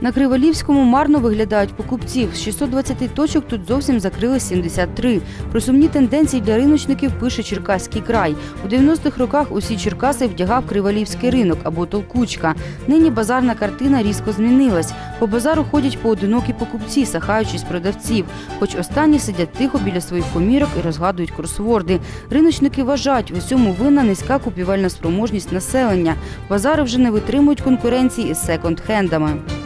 На Криволівському марно виглядають покупців. З 620 точок тут зовсім закрили 73. Про сумні тенденції для риночників пише Черкаський край. У 90-х роках усі Черкаси вдягав Криволівський ринок або толкучка. Нині базарна картина різко змінилась. По базару ходять поодинокі покупці, сахаючись продавців. Хоч останні сидять тихо біля своїх помірок і розгадують кросворди. Риночники вважають, в усьому винна низька купівельна спроможність населення. Базари вже не витримують конкуренції із секонд-хендами.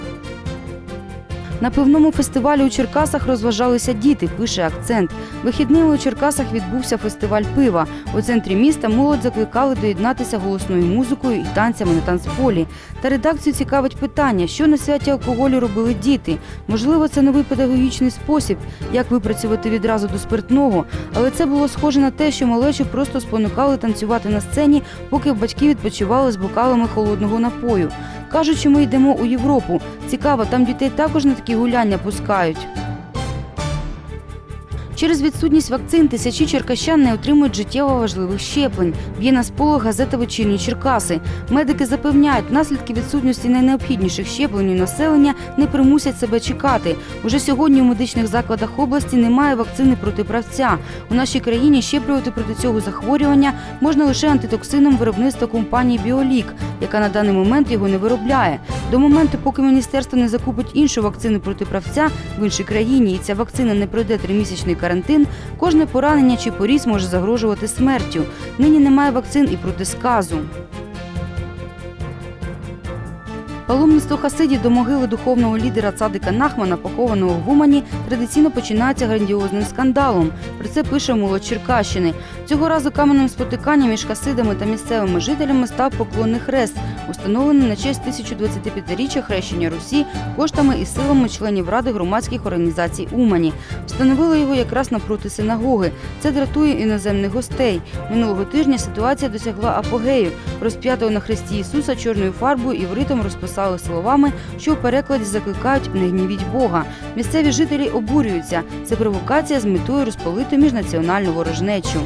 На пивному фестивалі у Черкасах розважалися діти, пише акцент. Вихідними у Черкасах відбувся фестиваль пива. У центрі міста молодь закликали доєднатися голосною музикою і танцями на танцполі. Та редакцію цікавить питання, що на святі алкоголю робили діти. Можливо, це новий педагогічний спосіб, як випрацювати відразу до спиртного. Але це було схоже на те, що малечу просто спонукали танцювати на сцені, поки батьки відпочивали з бокалами холодного напою. Кажуть, що ми йдемо у Європу. Цікаво, там дітей також на такі гуляння пускають. Через відсутність вакцин тисячі черкащан не отримують життєво важливих щеплень. Б'є на сполох газета «Вечірні Черкаси. Медики запевняють, наслідки відсутності найнеобхідніших щеплень у населення не примусять себе чекати. Уже сьогодні у медичних закладах області немає вакцини проти правця. У нашій країні щеплювати проти цього захворювання можна лише антитоксином виробництва компанії Біолік, яка на даний момент його не виробляє. До моменту, поки міністерство не закупить іншу вакцину проти правця в іншій країні, і ця вакцина не пройде тримісячний карантин, кожне поранення чи поріз може загрожувати смертю. Нині немає вакцин і проти сказу. Паломництво хасидів до могили духовного лідера цадика Нахмана, похованого в Умані, традиційно починається грандіозним скандалом. Про це пише молодь Черкащини. Цього разу каменним спотиканням між хасидами та місцевими жителями став поклонний хрест, установлений на честь 1025-річчя хрещення Русі коштами і силами членів ради громадських організацій Умані. Встановили його якраз навпроти синагоги. Це дратує іноземних гостей. Минулого тижня ситуація досягла апогею. Розп'ятого на хресті Ісуса чорною фарбою і вритом розписали словами, що у перекладі закликають не гнівіть Бога. Місцеві жителі обурюються. Це провокація з метою розпалити міжнаціональну ворожнечу.